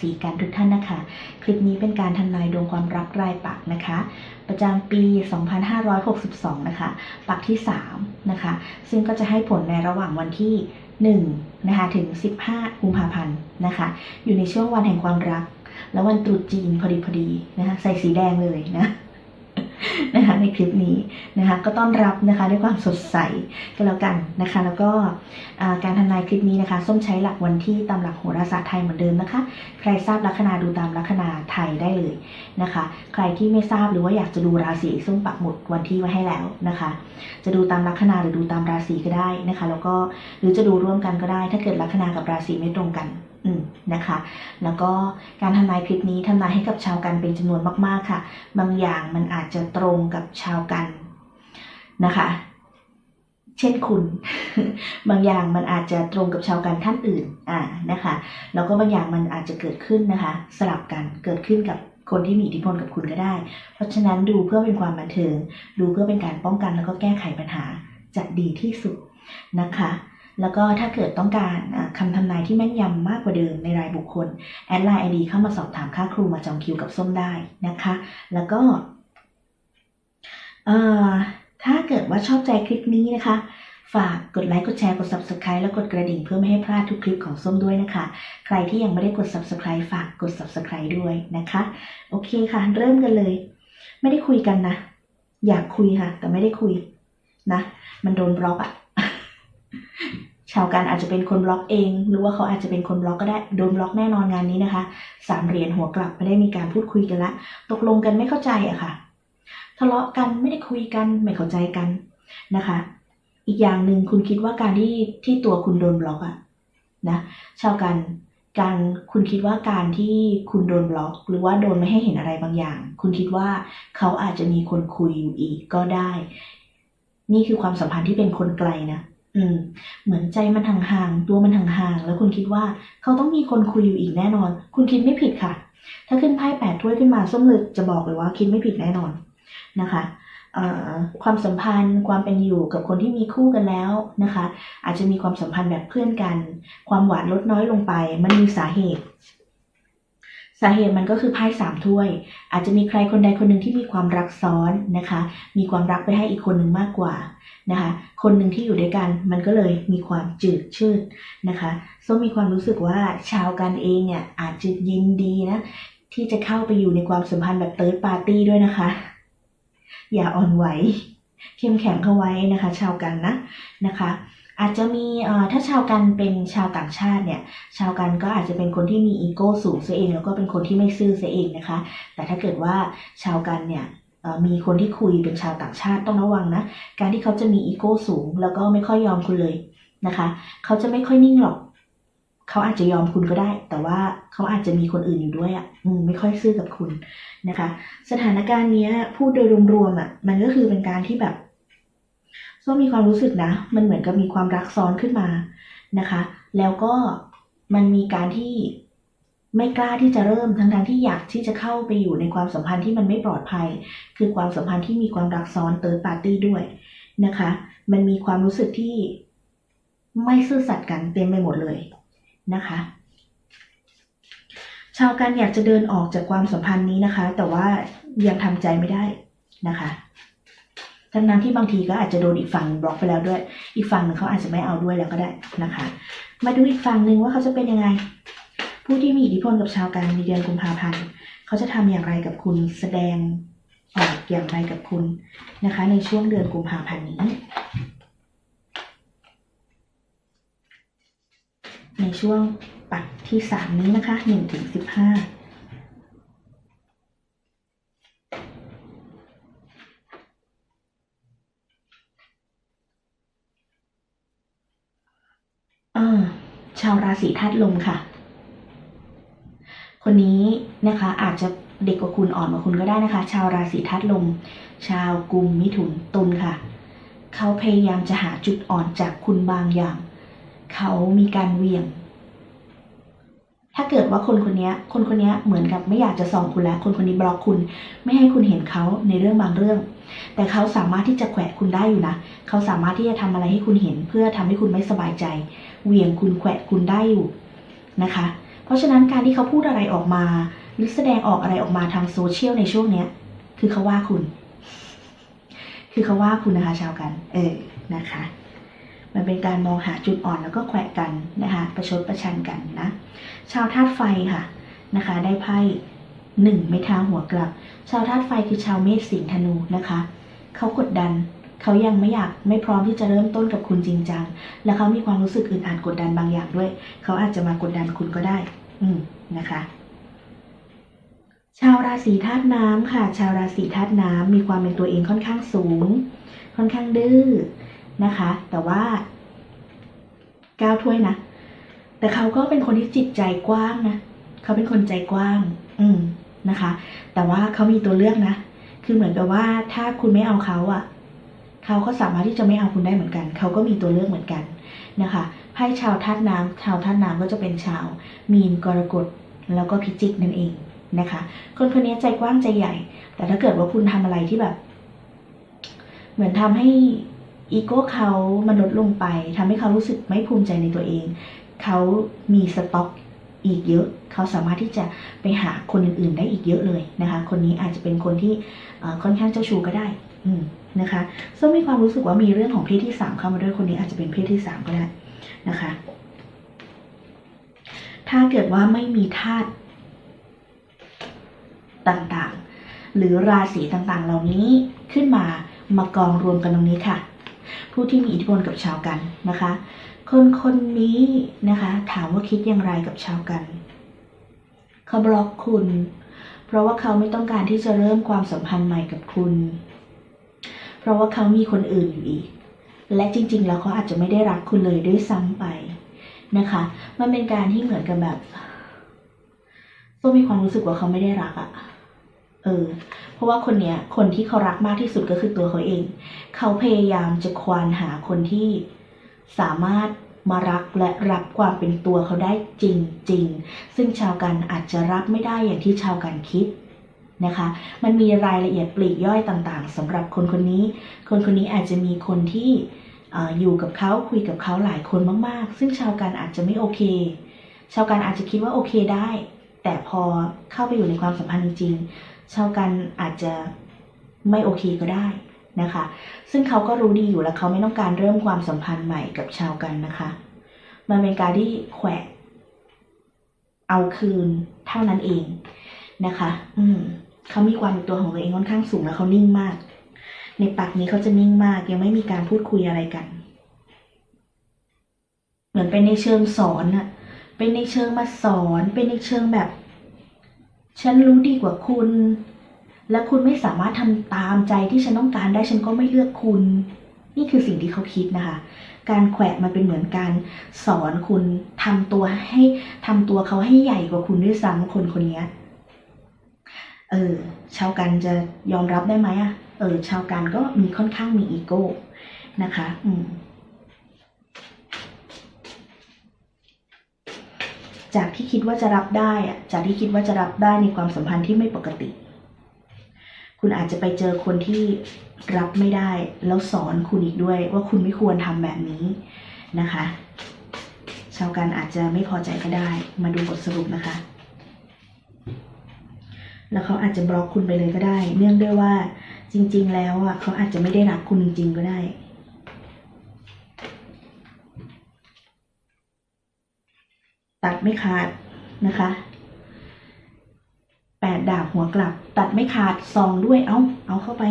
ศีกันทุกท่านนะคะ คลิปนี้เป็นการทำนายดวงความรักรายปักนะคะ ประจำปี 2562 นะคะ ปักที่ 3 นะคะ ซึ่งก็จะให้ผลในระหว่างวันที่ 1 นะคะ ถึง 15 กุมภาพันธ์นะคะ อยู่ในช่วงวันแห่งความรัก แล้ววันตรุษจีนพอดีพอดีนะคะ ใส่สีแดงเลยนะ นะคะในคลิปนี้นะคะก็ต้อนรับนะคะด้วยความสดใสก็แล้วกันนะคะ แล้วก็การทำนายคลิปนี้นะคะ ส้มใช้หลักวันที่ตามหลักโหราศาสตร์ไทยเหมือนเดิมนะคะ ใครทราบลัคนาดูตามลัคนาไทยได้เลยนะคะ ใครที่ไม่ทราบหรือว่าอยากจะดูราศีส้มปักหมุดวันที่ไว้ให้แล้วนะคะ จะดูตามลัคนาหรือดูตามราศีก็ได้นะคะ แล้วก็หรือจะดูร่วมกันก็ได้ ถ้าเกิดลัคนากับราศีไม่ตรงกัน นะคะ แล้วก็การทำนายคลิปนี้ทำนายให้กับชาวกันเป็นจำนวนมากๆค่ะ บางอย่างมันอาจจะตรงกับชาวกันนะคะ เช่นคุณ บางอย่างมันอาจจะตรงกับชาวกันท่านอื่นอ่านะคะ แล้วก็บางอย่างมันอาจจะเกิดขึ้นนะคะ สลับกันเกิดขึ้นกับคนที่มีอิทธิพลกับคุณก็ได้ เพราะฉะนั้นดูเพื่อเป็นความบันเทิง ดูเพื่อเป็นการป้องกันแล้วก็แก้ไขปัญหาจะดีที่สุดนะคะ แล้วก็ถ้าเกิดต้องการอ่าคำทำนายที่แม่นยำมากกว่าเดิมในรายบุคคลแอดไลน์ไอดีเข้ามาสอบถามค่าครูมาจองคิวกับส้มได้นะคะ แล้วก็ถ้าเกิดว่าชอบใจคลิปนี้นะคะ ฝากกดไลค์กดแชร์กด subscribe แล้วกดกระดิ่งเพื่อไม่ให้พลาดทุกคลิปของส้มด้วยนะคะ ใครที่ยังไม่ได้กด subscribe ฝากกด subscribe ด้วยนะคะ โอเคค่ะ เริ่มกันเลย ไม่ได้คุยกันนะ อยากคุยค่ะ แต่ไม่ได้คุยนะ มันโดนบล็อกอะ ชาวการอาจจะเป็นคนบล็อกเอง หรือว่าเขาอาจจะเป็นคนบล็อกก็ได้โดนบล็อกแน่นอนงานนี้นะคะสามเหรียญหัวกลับไม่ได้มีการพูดคุยกันละ ตกลงกันไม่เข้าใจอะค่ะ ทะเลาะกันไม่ได้คุยกันไม่เข้าใจกันนะคะ อีกอย่างหนึ่งคุณคิดว่าการที่ที่ตัวคุณโดนบล็อกอะนะชาวกันการคุณคิดว่าการที่คุณโดนบล็อก หรือว่าโดนไม่ให้เห็นอะไรบางอย่าง คุณคิดว่าเขาอาจจะมีคนคุยอยู่อีกก็ได้ นี่คือความสัมพันธ์ที่เป็นคนไกลนะ อืมเหมือนใจมันห่างๆตัวมันห่างๆแล้วคุณคิดว่าเขาต้องมีคนคุยอยู่อีกแน่นอน คุณคิดไม่ผิดค่ะ ถ้าขึ้นไพ่แปดถ้วยขึ้นมาส้มเลยจะบอกเลยว่าคิดไม่ผิดแน่นอนนะคะความสัมพันธ์ความเป็นอยู่กับคนที่มีคู่กันแล้วนะคะ อาจจะมีความสัมพันธ์แบบเพื่อนกัน ความหวานลดน้อยลงไป มันมีสาเหตุ สาเหตุมันก็คือไพ่สามถ้วย อาจจะมีใครคนใดคนหนึ่งที่มีความรักซ้อนนะคะ มีความรักไปให้อีกคนหนึ่งมากกว่านะคะ คนหนึ่งที่อยู่ด้วยกันมันก็เลยมีความจืดชืดนะคะส้มมีความรู้สึกว่าชาวกันเองเนี่ยอาจจะยินดีนะที่จะเข้าไปอยู่ในความสัมพันธ์แบบเติร์ดปาร์ตี้ด้วยนะคะ อย่าอ่อนไหวเข้มแข็งเข้าไว้นะคะ ชาวกันนะนะคะ อาจจะมีเอ่อถ้าชาวกันเป็นชาวต่างชาติเนี่ย ชาวกันก็อาจจะเป็นคนที่มีอีโก้สูงเสียเอง แล้วก็เป็นคนที่ไม่ซื่อเสียเองนะคะ แต่ถ้าเกิดว่าชาวกันเนี่ยเอ่อมีคนที่คุยเป็นชาวต่างชาติต้องระวังนะ การที่เขาจะมีอีโก้สูง แล้วก็ไม่ค่อยยอมคุณเลยนะคะ เขาจะไม่ค่อยนิ่งหรอก เขาอาจจะยอมคุณก็ได้ แต่ว่าเขาอาจจะมีคนอื่นอยู่ด้วยอะอืมไม่ค่อยซื่อกับคุณนะคะ สถานการณ์นี้พูดโดยรวมๆอะ มันก็คือเป็นการที่แบบ ส้มมีความรู้สึกนะ มันเหมือนกับมีความรักซ้อนขึ้นมานะคะ แล้วก็มันมีการที่ไม่กล้าที่จะเริ่มทั้งๆที่อยากที่จะเข้าไปอยู่ในความสัมพันธ์ที่มันไม่ปลอดภัย คือความสัมพันธ์ที่มีความรักซ้อนเติร์ดปาร์ตี้ด้วยนะคะ มันมีความรู้สึกที่ไม่ซื่อสัตย์กันเต็มไปหมดเลยนะคะ ชาวกันอยากจะเดินออกจากความสัมพันธ์นี้นะคะ แต่ว่ายังทำใจไม่ได้นะคะ ทั้งนั้นที่บางทีก็อาจจะโดนอีกฝั่งบล็อกไปแล้วด้วย อีกฝั่งหนึ่งเขาอาจจะไม่เอาด้วยแล้วก็ได้นะคะ มาดูอีกฝั่งหนึ่งว่าเขาจะเป็นยังไง ผู้ที่มีอิทธิพลกับชาวกันในเดือนกุมภาพันธ์เขาจะทำอย่างไรกับคุณแสดงออกอย่างไรกับคุณนะคะ ในช่วงเดือนกุมภาพันธ์นี้ ในช่วงปัดที่สามนี้นะคะหนึ่งถึงสิบห้า ชาวราศีธาตุลมค่ะ คนนี้นะคะอาจจะเด็กกว่าคุณอ่อนกว่าคุณก็ได้นะคะ ชาวราศีธาตุลม ชาวกุมมิถุนตุลค่ะ เขาพยายามจะหาจุดอ่อนจากคุณบางอย่าง เขามีการเวียง ถ้าเกิดว่าคนคนนี้คนคนนี้เหมือนกับไม่อยากจะส่องคุณแล้ว คนคนนี้บล็อกคุณ ไม่ให้คุณเห็นเขาในเรื่องบางเรื่อง แต่เขาสามารถที่จะแขวะคุณได้อยู่นะเขาสามารถที่จะทำอะไรให้คุณเห็น เพื่อทำให้คุณไม่สบายใจ เหวี่ยงคุณแขวะคุณได้อยู่นะคะ เพราะฉะนั้นการที่เขาพูดอะไรออกมา หรือแสดงออกอะไรออกมาทางโซเชียลในช่วงเนี้ย คือเขาว่าคุณ คือเขาว่าคุณนะคะชาวกัน เออนะคะ มันเป็นการมองหาจุดอ่อนแล้วก็แขวะกันนะคะ ประชดประชันกันนะชาวธาตุไฟค่ะนะคะ ได้ไพ่หนึ่งไม่ท้าหัวกลับ ชาวธาตุไฟคือชาวเมษสิงห์ธนูนะคะ เขากดดัน เขายังไม่อยากไม่พร้อมที่จะเริ่มต้นกับคุณจริงจัง และเขามีความรู้สึกอึดอัดกดดันบางอย่างด้วย เขาอาจจะมากดดันคุณก็ได้ อืมนะคะ ชาวราศีธาตุน้ำค่ะ ชาวราศีธาตุน้ำมีความเป็นตัวเองค่อนข้างสูง ค่อนข้างดื้อนะคะ แต่ว่าก้าวถ้วยนะแต่เขาก็เป็นคนที่จิตใจกว้างนะ เขาเป็นคนใจกว้าง อืมนะคะ แต่ว่าเขามีตัวเลือกนะ คือเหมือนกับว่าถ้าคุณไม่เอาเขาอะ เขาก็สามารถที่จะไม่เอาคุณได้เหมือนกัน เขาก็มีตัวเลือกเหมือนกันนะคะไพ่ชาวธาตุน้ำชาวธาตุน้ำก็จะเป็นชาว มีนกรกฎแล้วก็พิจิกนั่นเองนะคะ คนคนนี้ใจกว้างใจใหญ่ แต่ถ้าเกิดว่าคุณทำอะไรที่แบบ เหมือนทำให้อีโก้เขามันลดลงไปทำให้เขารู้สึกไม่ภูมิใจในตัวเอง เขามีสต็อก อีกเยอะ เขาสามารถที่จะไปหาคนอื่นๆได้อีกเยอะเลยนะคะ คนนี้อาจจะเป็นคนที่ค่อนข้างเจ้าชู้ก็ได้อืนะคะส้มมีความรู้สึกว่ามีเรื่องของเพศที่สามเข้ามาด้วยคนนี้อาจจะเป็นเพศที่สามก็ได้นะคะ ถ้าเกิดว่าไม่มีธาตุต่างๆ หรือราศีต่างๆ เหล่านี้ขึ้นมามากองรวมกันตรงนี้ค่ะ ผู้ที่มีอิทธิพลกับชาวกันนะคะ คนคนนี้นะคะ ถามว่าคิดอย่างไรกับชาวกัน เขาบล็อกคุณ เพราะว่าเขาไม่ต้องการที่จะเริ่มความสัมพันธ์ใหม่กับคุณ เพราะว่าเขามีคนอื่นอยู่อีก และจริง ๆ แล้วเขาอาจจะไม่ได้รักคุณเลยด้วยซ้ำไปนะคะ มันเป็นการที่เหมือนกับแบบส้มมีความรู้สึกว่าเขาไม่ได้รักอะเออ เพราะว่าคนเนี้ย คนที่เขารักมากที่สุดก็คือตัวเขาเอง เขาพยายามจะควานหาคนที่ สามารถมารักและรับความเป็นตัวเขาได้จริง ๆ ซึ่งชาวกันอาจจะรับไม่ได้อย่างที่ชาวกันคิดนะคะ มันมีรายละเอียดปลีกย่อยต่างๆสำหรับคนคนนี้ คนคนนี้อาจจะมีคนที่อออยู่กับเขาคุยกับเขาหลายคนมากๆ ซึ่งชาวกันอาจจะไม่โอเค ชาวกันอาจจะคิดว่าโอเคได้ แต่พอเข้าไปอยู่ในความสัมพันธ์จริงๆชาวกันอาจจะไม่โอเคก็ได้ นะคะ ซึ่งเขาก็รู้ดีอยู่แล้วเขาไม่ต้องการเริ่มความสัมพันธ์ใหม่กับชาวกันนะคะ มันเป็นการที่แขวะเอาคืนเท่านั้นเองนะคะ อืมเขามีความเป็นตัวของตัวเองค่อนข้างสูงแล้วเขานิ่งมาก ในปักนี้เขาจะนิ่งมาก ยังไม่มีการพูดคุยอะไรกัน เหมือนเป็นในเชิงสอนอะเป็นในเชิงมาสอน เป็นในเชิงแบบ ฉันรู้ดีกว่าคุณ และคุณไม่สามารถทำตามใจที่ฉันต้องการได้ฉันก็ไม่เลือกคุณ นี่คือสิ่งที่เขาคิดนะคะ การแขวะมันเป็นเหมือนการสอนคุณทำตัวให้ทำตัวเขาให้ใหญ่กว่าคุณด้วยซ้ำคนคนนี้เออชาวกันจะยอมรับได้ไหมอะเออชาวกันก็มีค่อนข้างมีอีโก้นะคะ อืมจากที่คิดว่าจะรับได้อะจากที่คิดว่าจะรับได้ในความสัมพันธ์ที่ไม่ปกติ คุณอาจจะไปเจอคนที่รับไม่ได้แล้วสอนคุณอีกด้วย ว่าคุณไม่ควรทำแบบนี้นะคะ ชาวกันอาจจะไม่พอใจก็ได้ มาดูบทสรุปนะคะ แล้วเขาอาจจะบล็อกคุณไปเลยก็ได้ เนื่องด้วยว่าจริง ๆ แล้วอะเขาอาจจะไม่ได้รักคุณจริง ๆ ก็ได้ตัดไม่ขาดนะคะ ดดาบหัวกลับ ตัดไม่ขาดซองด้วย เอาเอาเข้าไป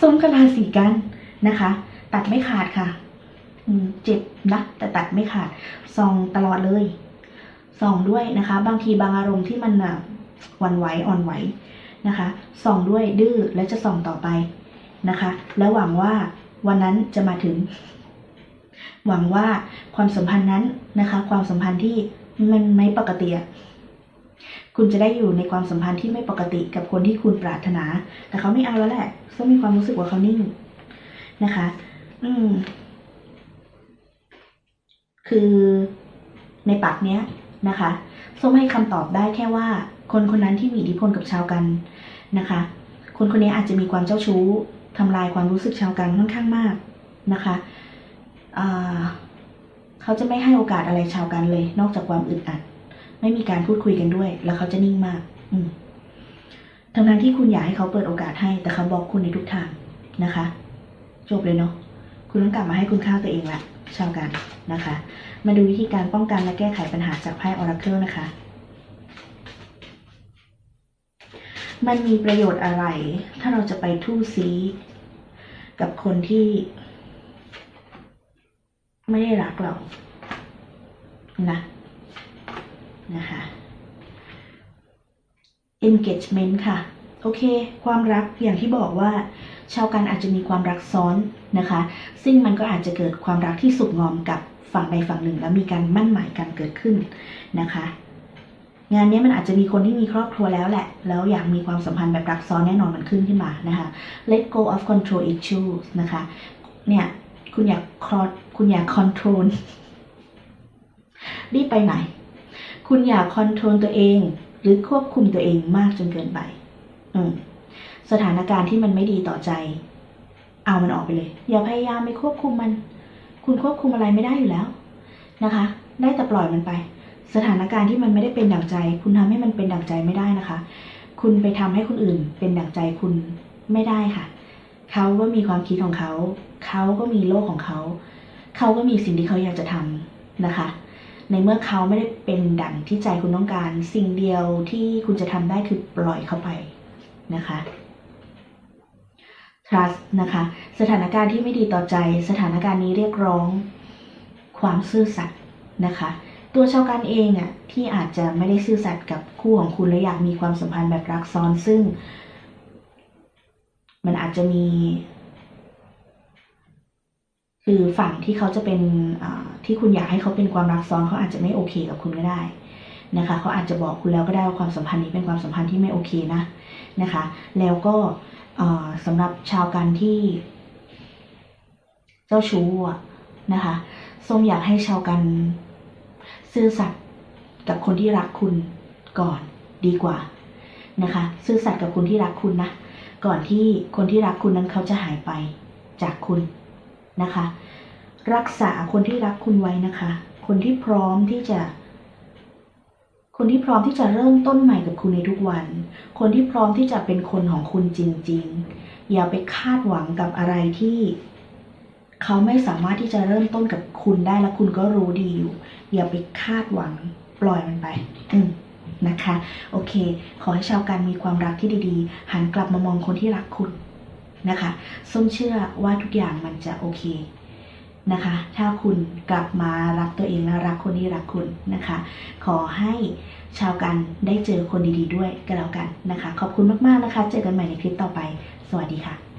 ส้มกะลาสีกันนะคะ ตัดไม่ขาดค่ะเจ็บนะแต่ตัดไม่ขาดซองตลอดเลยส่องด้วยนะคะ บางทีบางอารมณ์ที่มันหวันไหวอ่อนไหวนะคะส่องด้วยดื้อและจะส่องต่อไปนะคะ แล้วหวังว่าวันนั้นจะมาถึง หวังว่าความสัมพันธ์นั้นนะคะ ความสัมพันธ์ที่มันไม่ปกติคุณจะได้อยู่ในความสัมพันธ์ที่ไม่ปกติกับคนที่คุณปรารถนา แต่เขาไม่เอาแล้วแหละส้มมีความรู้สึกว่าเขานิ่งนะคะ อืม คือในปากเนี้ยนะคะส้มให้คำตอบได้แค่ว่า คนคนนั้นที่มีอิทธิพลกับชาวกันนะคะ คนคนนี้อาจจะมีความเจ้าชู้ทำลายความรู้สึกชาวกันค่อนข้างมากนะคะ เขาจะไม่ให้โอกาสอะไรชาวกันเลย นอกจากความอึดอัด ไม่มีการพูดคุยกันด้วย แล้วเขาจะนิ่งมาก อืทั้งนั้นที่คุณอยากให้เขาเปิดโอกาสให้ แต่เขาบอกคุณในทุกทางนะคะ จบเลยเนาะคุณต้องกลับมาให้คุณค่าตัวเองละชาวกันนะคะ มาดูวิธีการป้องกันและแก้ไขปัญหาจากไพ่ออราเคิลนะคะ มันมีประโยชน์อะไร ถ้าเราจะไปทู่ซี กับคนที่ ไม่ได้รักเรานะนะคะ engagement ค่ะ โอเค ความรักอย่างที่บอกว่า ชาวกันอาจจะมีความรักซ้อนนะคะ ซึ่งมันก็อาจจะเกิดความรักที่สุกงอมกับฝั่งใดฝั่งหนึ่ง แล้วมีการมั่นหมายกันเกิดขึ้นนะคะ งานนี้มันอาจจะมีคนที่มีครอบครัวแล้วแหละ แล้วอยากมีความสัมพันธ์แบบรักซ้อนแน่นอนมันขึ้นขึ้นมานะคะ let go of control issues นะคะ เนี่ย คุณอยากครอคุณอยาก control รีบไปไหน คุณอยากคอนโทรลตัวเอง หรือควบคุมตัวเองมากจนเกินไป อืมสถานการณ์ที่มันไม่ดีต่อใจ เอามันออกไปเลย อย่าพยายามไปควบคุมมัน คุณควบคุมอะไรไม่ได้อยู่แล้วนะคะ ได้แต่ปล่อยมันไป สถานการณ์ที่มันไม่ได้เป็นดั่งใจ คุณทำให้มันเป็นดั่งใจไม่ได้นะคะ คุณไปทำให้คนอื่นเป็นดั่งใจคุณไม่ได้ค่ะ เขาก็มีความคิดของเขา เขาก็มีโลกของเขา เขาก็มีสิ่งที่เขาอยากจะทำนะคะ ในเมื่อเขาไม่ได้เป็นดั่งที่ใจคุณต้องการ สิ่งเดียวที่คุณจะทำได้คือปล่อยเขาไปนะคะ trust นะคะ สถานการณ์ที่ไม่ดีต่อใจ สถานการณ์นี้เรียกร้อง ความซื่อสัตย์นะคะ ตัวชาวกันเองอะ่ะที่อาจจะไม่ได้ซื่อสัตย์กับคู่ของคุณและอยากมีความสัมพันธ์แบบรักซ้อนซึ่ง มันอาจจะมี คือฝั่งที่เขาจะเป็นที่คุณอยากให้เขาเป็นความรักซ้อนเขาอาจจะไม่โอเคกับคุณก็ได้นะคะเขาอาจจะบอกคุณแล้วก็ได้ว่าความสัมพันธ์นี้เป็นความสัมพันธ์ที่ไม่โอเคนะนะคะ แล้วก็อ่าสำหรับชาวกันที่ เจ้าชู้นะคะส้มอยากให้ชาวกันซื่อสัตย์กับคนที่รักคุณก่อนดีกว่านะคะ ซื่อสัตย์กับคนที่รักคุณนะ ก่อนที่คนที่รักคุณนั้นเขาจะหายไปจากคุณนะคะ รักษาคนที่รักคุณไว้นะคะ คนที่พร้อมที่จะ คนที่พร้อมที่จะเริ่มต้นใหม่กับคุณในทุกวัน คนที่พร้อมที่จะเป็นคนของคุณจริง ๆ อย่าไปคาดหวังกับอะไรที่เขาไม่สามารถที่จะเริ่มต้นกับคุณได้และคุณก็รู้ดีอยู่ อย่าไปคาดหวังปล่อยมันไป อืม นะคะ โอเค ขอให้ชาวการมีความรักที่ดีๆ หันกลับมามองคนที่รักคุณนะคะ ส้มเชื่อว่าทุกอย่างมันจะโอเคนะคะ ถ้าคุณกลับมารักตัวเองและรักคนที่รักคุณนะคะ ขอให้ชาวกันได้เจอคนดีๆด้วยก็แล้วกันนะคะ ขอบคุณมากๆนะคะ เจอกันใหม่ในคลิปต่อไป สวัสดีค่ะ